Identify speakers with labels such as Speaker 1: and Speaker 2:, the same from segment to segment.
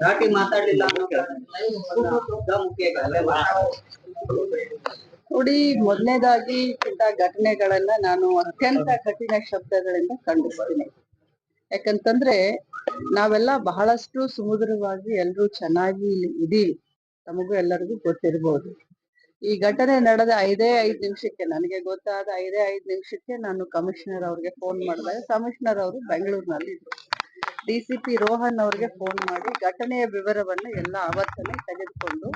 Speaker 1: ದಾಟಿ ಮಾತಾಡ್ಲಿಲ್ಲ
Speaker 2: ನೋಡಿ, ಮೊದಲನೇದಾಗಿ ಇಂಥ ಘಟನೆಗಳನ್ನ ನಾನು ಅತ್ಯಂತ ಕಠಿಣ ಶಬ್ದಗಳಿಂದ ಖಂಡಿಸ್ತೀನಿ. ಯಾಕಂತಂದ್ರೆ, ನಾವೆಲ್ಲ ಬಹಳಷ್ಟು ಸುಮಧುರವಾಗಿ ಎಲ್ರೂ ಚೆನ್ನಾಗಿ ಇದೀವಿ. ತಮಗೂ ಎಲ್ಲರಿಗೂ ಗೊತ್ತಿರ್ಬೋದು. ಈ ಘಟನೆ ನಡೆದ ಐದೇ ಐದ್ ನಿಮಿಷಕ್ಕೆ, ನನಗೆ ಗೊತ್ತಾದ ಐದೇ ಐದ್ ನಿಮಿಷಕ್ಕೆ ನಾನು ಕಮಿಷನರ್ ಅವ್ರಿಗೆ ಫೋನ್ ಮಾಡಿದಾಗ ಕಮಿಷನರ್ ಅವರು ಬೆಂಗಳೂರಿನಲ್ಲಿ ಇದ್ರು ಡಿ ಸಿ ಪಿ ರೋಹನ್ ಅವ್ರಿಗೆ ಫೋನ್ ಮಾಡಿ ಘಟನೆಯ ವಿವರವನ್ನು ಎಲ್ಲ ಅವತ್ತನೇ ತೆಗೆದುಕೊಂಡು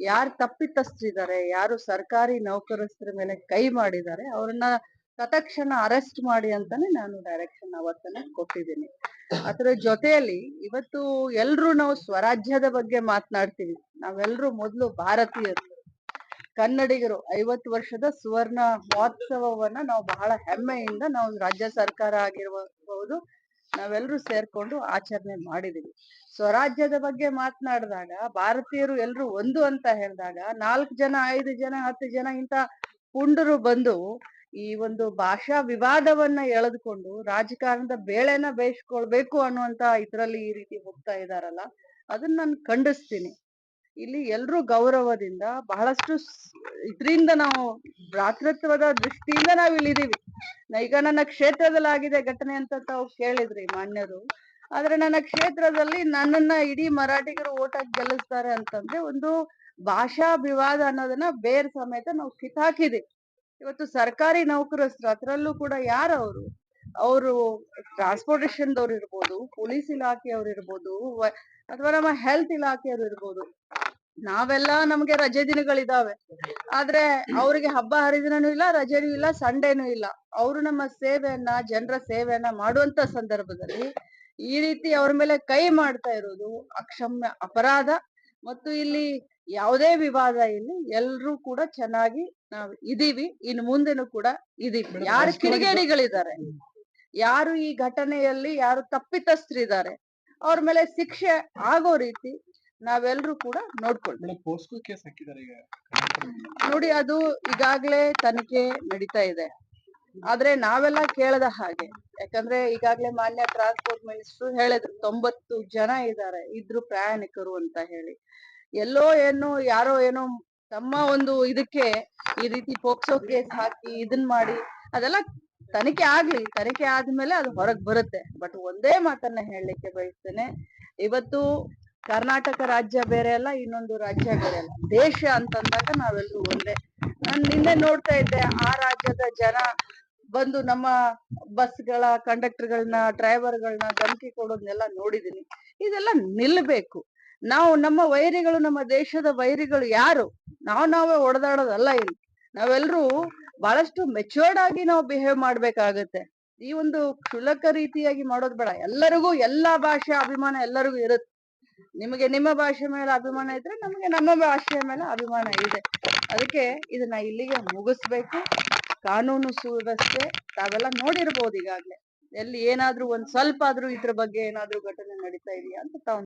Speaker 2: ಯಾರು ತಪ್ಪಿತಸ್ಥರಿದ್ದಾರೆ, ಯಾರು ಸರ್ಕಾರಿ ನೌಕರಸ್ಥರ ಮೇಲೆ ಕೈ ಮಾಡಿದ್ದಾರೆ, ಅವ್ರನ್ನ ತತ್ಕ್ಷಣ ಅರೆಸ್ಟ್ ಮಾಡಿ ಅಂತಾನೆ ನಾನು ಡೈರೆಕ್ಷನ್ ಅವತ್ತನೇ ಕೊಟ್ಟಿದ್ದೀನಿ. ಅದರ ಜೊತೆಯಲ್ಲಿ ಇವತ್ತು ಎಲ್ರು ನಾವು ಸ್ವರಾಜ್ಯದ ಬಗ್ಗೆ ಮಾತನಾಡ್ತೀವಿ. ನಾವೆಲ್ಲರೂ ಮೊದಲು ಭಾರತೀಯರು. ಕನ್ನಡಿಗರು ಐವತ್ತು ವರ್ಷದ ಸುವರ್ಣ ಮಹೋತ್ಸವವನ್ನ ನಾವು ಬಹಳ ಹೆಮ್ಮೆಯಿಂದ ನಾವು ರಾಜ್ಯ ಸರ್ಕಾರ ಆಗಿರಬಹುದು ನಾವೆಲ್ಲರೂ ಸೇರ್ಕೊಂಡು ಆಚರಣೆ ಮಾಡಿದೀವಿ. ಸ್ವರಾಜ್ಯದ ಬಗ್ಗೆ ಮಾತನಾಡಿದಾಗ, ಭಾರತೀಯರು ಎಲ್ಲರೂ ಒಂದು ಅಂತ ಹೇಳಿದಾಗ, ನಾಲ್ಕು ಜನ, ಐದು ಜನ, ಹತ್ತು ಜನ ಇಂತ ಪುಂಡರು ಬಂದು ಈ ಒಂದು ಭಾಷಾ ವಿವಾದವನ್ನ ಎಳೆದುಕೊಂಡು, ರಾಜಕಾರಣದ ಬೇಳೆನ ಬೇಯಿಸ್ಕೊಳ್ಬೇಕು ಅನ್ನುವಂತ ಇದ್ರಲ್ಲಿ ಈ ರೀತಿ ಹೋಗ್ತಾ ಇದಾರಲ್ಲ, ಅದನ್ನ ನಾನು ಖಂಡಿಸ್ತೀನಿ. ಇಲ್ಲಿ ಎಲ್ರೂ ಗೌರವದಿಂದ ಬಹಳಷ್ಟು ಇದರಿಂದ ನಾವು ಭ್ರಾತೃತ್ವದ ದೃಷ್ಟಿಯಿಂದ ನಾವ್ ಇಲ್ಲಿದೀವಿ ಈಗ ನನ್ನ ಕ್ಷೇತ್ರದಲ್ಲಿ ಆಗಿದೆ ಘಟನೆ ಅಂತ ತಾವು ಕೇಳಿದ್ರಿ ಮಾನ್ಯರು. ಆದ್ರೆ ನನ್ನ ಕ್ಷೇತ್ರದಲ್ಲಿ ನನ್ನನ್ನ ಇಡೀ ಮರಾಠಿಗರು ಓಟ್ ಹಾಕಿ ಗೆಲ್ಲಿಸ್ತಾರೆ ಅಂತಂದ್ರೆ ಒಂದು ಭಾಷಾ ವಿವಾದ ಅನ್ನೋದನ್ನ ಬೇರ್ ಸಮೇತ ನಾವು ಕಿತ್ತಾಕಿದೆ ಇವತ್ತು ಸರ್ಕಾರಿ ನೌಕರಸ್ಥರು ಅದ್ರಲ್ಲೂ ಕೂಡ ಯಾರು ಅವರು? ಅವರು ಟ್ರಾನ್ಸ್ಪೋರ್ಟೇಶನ್ ದವ್ರು ಇರ್ಬೋದು, ಪೊಲೀಸ್ ಇಲಾಖೆಯವ್ರು ಇರ್ಬೋದು ಅಥವಾ ನಮ್ಮ ಹೆಲ್ತ್ ಇಲಾಖೆಯವ್ರು ಇರ್ಬೋದು. ನಾವೆಲ್ಲ ನಮ್ಗೆ ರಜೆ ದಿನಗಳಿದಾವೆ. ಆದ್ರೆ ಅವ್ರಿಗೆ ಹಬ್ಬ ಹರಿದಿನನೂ ಇಲ್ಲ ರಜೆನೂ ಇಲ್ಲ ಸಂಡೇನೂ ಇಲ್ಲ. ಅವರು ನಮ್ಮ ಸೇವೆಯನ್ನ ಜನರ ಸೇವೆಯನ್ನ ಮಾಡುವಂತ ಸಂದರ್ಭದಲ್ಲಿ ಈ ರೀತಿ ಅವ್ರ ಮೇಲೆ ಕೈ ಮಾಡ್ತಾ ಇರೋದು ಅಕ್ಷಮ್ಯ ಅಪರಾಧ. ಮತ್ತು ಇಲ್ಲಿ ಯಾವುದೇ ವಿವಾದ ಇಲ್ಲಿ ಎಲ್ರೂ ಕೂಡ ಚೆನ್ನಾಗಿ ನಾವ್ ಇದೀವಿ. ಇನ್ ಮುಂದೆನೂ ಕೂಡ ಇದೀವಿ. ಯಾರು ಕಿಡಿಗೇಡಿಗಳಿದ್ದಾರೆ ಯಾರು ಈ ಘಟನೆಯಲ್ಲಿ ಯಾರು ತಪ್ಪಿತಸ್ಥರಿದ್ದಾರೆ ಅವ್ರ ಮೇಲೆ ಶಿಕ್ಷೆ ಆಗೋ ರೀತಿ ನಾವೆಲ್ಲರೂ ಕೂಡ ನೋಡ್ಕೊಳ್ತೀವಿ ನೋಡಿ ಅದು ಈಗಾಗ್ಲೇ ತನಿಖೆ ನಡೀತಾ ಇದೆ. ಆದ್ರೆ ನಾವೆಲ್ಲ ಕೇಳದ ಹಾಗೆ ಯಾಕಂದ್ರೆ ಈಗಾಗ್ಲೇ ಮಾನ್ಯ ಟ್ರಾನ್ಸ್ಪೋರ್ಟ್ ಮಿನಿಸ್ಟರ್ ಹೇಳಿದ್ರು ತೊಂಬತ್ತು ಜನ ಇದ್ದಾರೆ ಇದ್ರು ಪ್ರಯಾಣಿಕರು ಅಂತ ಹೇಳಿ. ಎಲ್ಲೋ ಏನೋ ಯಾರೋ ಏನೋ ತಮ್ಮ ಒಂದು ಇದಕ್ಕೆ ಈ ರೀತಿ ಪೋಕ್ಸೋ ಕೇಸ್ ಹಾಕಿ ಇದನ್ ಮಾಡಿ ಅದೆಲ್ಲ ತನಿಖೆ ಆಗ್ಲಿ ತನಿಖೆ ಆದ್ಮೇಲೆ ಅದು ಹೊರಗ್ ಬರುತ್ತೆ. ಬಟ್ ಒಂದೇ ಮಾತನ್ನ ಹೇಳಲಿಕ್ಕೆ ಬಯಸ್ತೇನೆ ಇವತ್ತು ಕರ್ನಾಟಕ ರಾಜ್ಯ ಬೇರೆ ಅಲ್ಲ, ಇನ್ನೊಂದು ರಾಜ್ಯ ಬೇರೆ ಅಲ್ಲ. ದೇಶ ಅಂತಂದಾಗ ನಾವೆಲ್ಲರೂ ಒಂದೇ. ನಾನ್ ನಿನ್ನೆ ನೋಡ್ತಾ ಇದ್ದೆ, ಆ ರಾಜ್ಯದ ಜನ ಬಂದು ನಮ್ಮ ಬಸ್ಗಳ ಕಂಡಕ್ಟರ್ಗಳನ್ನ, ಡ್ರೈವರ್ಗಳನ್ನ ಧಮಕಿ ಕೊಡೋದನ್ನೆಲ್ಲ ನೋಡಿದೀನಿ. ಇದೆಲ್ಲ ನಿಲ್ಬೇಕು. ನಾವು ನಮ್ಮ ವೈರಿಗಳು, ನಮ್ಮ ದೇಶದ ವೈರಿಗಳು ಯಾರು? ನಾವು ನಾವೇ ಹೊಡೆದಾಡೋದಲ್ಲ ಇಲ್ಲಿ. ನಾವೆಲ್ಲರೂ ಬಹಳಷ್ಟು ಮೆಚೂರ್ಡ್ ಆಗಿ ನಾವು ಬಿಹೇವ್ ಮಾಡ್ಬೇಕಾಗತ್ತೆ. ಈ ಒಂದು ಕ್ಷುಲ್ಲಕ ರೀತಿಯಾಗಿ ಮಾಡೋದ್ ಬೇಡ. ಎಲ್ಲರಿಗೂ, ಎಲ್ಲಾ ಭಾಷೆ ಅಭಿಮಾನ ಎಲ್ಲರಿಗೂ ಇರುತ್ತೆ. ನಿಮಗೆ ನಿಮ್ಮ ಭಾಷೆ ಮೇಲೆ ಅಭಿಮಾನ ಇದ್ರೆ ನಮಗೆ ನಮ್ಮ ಭಾಷೆಯ ಮೇಲೆ ಅಭಿಮಾನ ಇದೆ. ಅದಕ್ಕೆ ಇದನ್ನ ಇಲ್ಲಿಗೆ ಮುಗಿಸ್ಬೇಕು. ಕಾನೂನು ಸುವ್ಯವಸ್ಥೆ ತಾವೆಲ್ಲ ನೋಡಿರ್ಬೋದು ಈಗಾಗ್ಲೇ. ಎಲ್ಲಿ ಏನಾದ್ರೂ ಒಂದ್ ಸ್ವಲ್ಪ ಆದ್ರೂ ಇದ್ರ ಬಗ್ಗೆ ಏನಾದ್ರೂ ಘಟನೆ ನಡೀತಾ ಇದೆಯಾ ಅಂತ ತಾವು